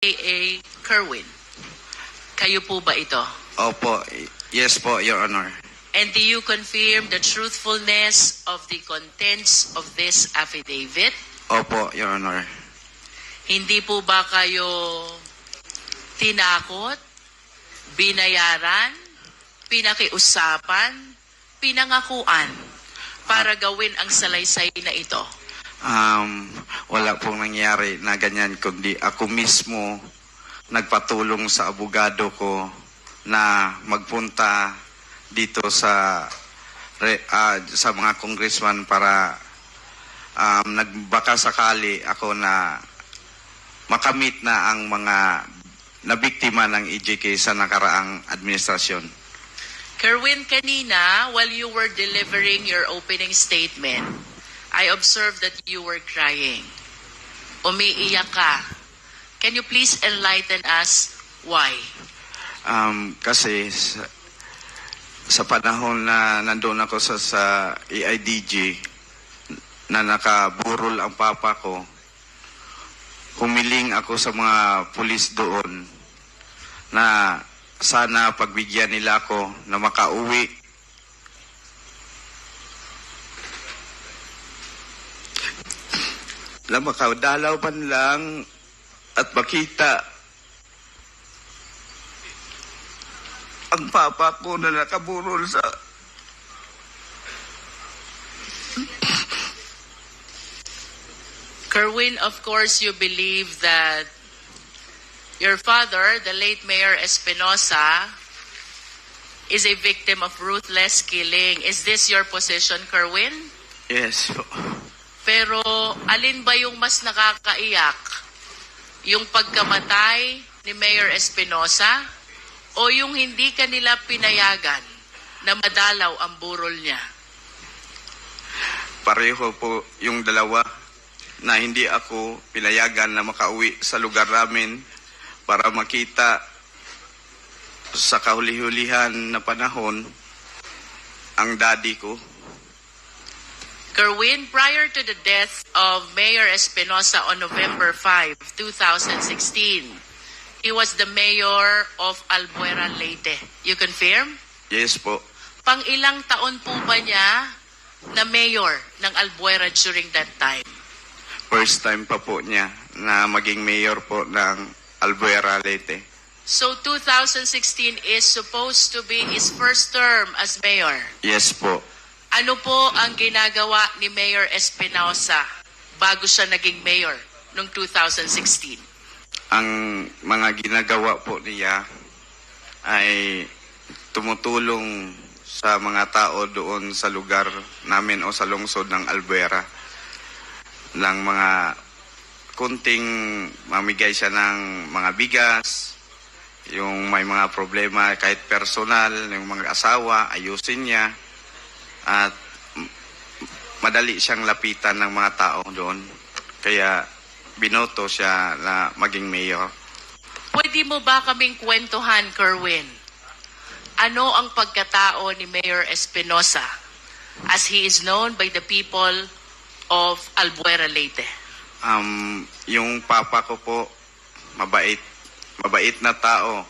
A.A. Kerwin. Kayo po ba ito? Opo, yes po, Your Honor. And do you confirm the truthfulness of the contents of this affidavit? Opo, Your Honor. Hindi po ba kayo tinakot, binayaran, pinakiusapan, pinangakuan para gawin ang salaysay na ito? Um, wala pong nangyari na ganyan, kundi ako mismo nagpatulong sa abogado ko na magpunta dito sa ah, sa mga congressman para um, nagbaka sakali ako na makamit na ang mga nabiktima ng EJK sa nakaraang administrasyon. Kerwin, kanina, while you were delivering your opening statement, I observed that you were crying. Umiiyak ka. Can you please enlighten us why? Um, kasi sa, sa panahon na nandoon ako sa, sa AIDG na nakaburol ang papa ko, humiling ako sa mga pulis doon na sana pagbigyan nila ako na makauwi. Na makadalaw man lang at makita ang papa ko na nakaburol sa Kerwin, of course, you believe that your father, the late Mayor Espinosa, is a victim of ruthless killing. Is this your position, Kerwin? Yes. Pero alin ba yung mas nakakaiyak? Yung pagkamatay ni Mayor Espinosa o yung hindi kanila pinayagan na madalaw ang burol niya? Pareho po yung dalawa na hindi ako pinayagan na makauwi sa lugar namin para makita sa kahuli-hulihan na panahon ang daddy ko. Kerwin, prior to the death of Mayor Espinosa on November 5, 2016, he was the mayor of Albuera, Leyte. You confirm? Yes po. Pang ilang taon po ba niya na mayor ng Albuera during that time? First time pa po niya na maging mayor po ng Albuera, Leyte. So 2016 is supposed to be his first term as mayor. Yes po. Ano po ang ginagawa ni Mayor Espinosa bago siya naging mayor noong 2016? ang mga ginagawa po niya ay tumutulong sa mga tao doon sa lugar namin o sa lungsod ng Albuera ng mga kunting mamigay siya ng mga bigas, yung may mga problema kahit personal, yung mga asawa, ayusin niya at madali siyang lapitan ng mga tao doon. Kaya binoto siya na maging mayor. Pwede mo ba kaming kwentuhan, Kerwin? Ano ang pagkatao ni Mayor Espinosa as he is known by the people of Albuera, Leyte? Um, yung papa ko po, mabait. Mabait na tao.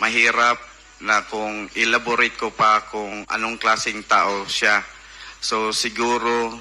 Mahirap na kung elaborate ko pa kung anong klaseng tao siya. So siguro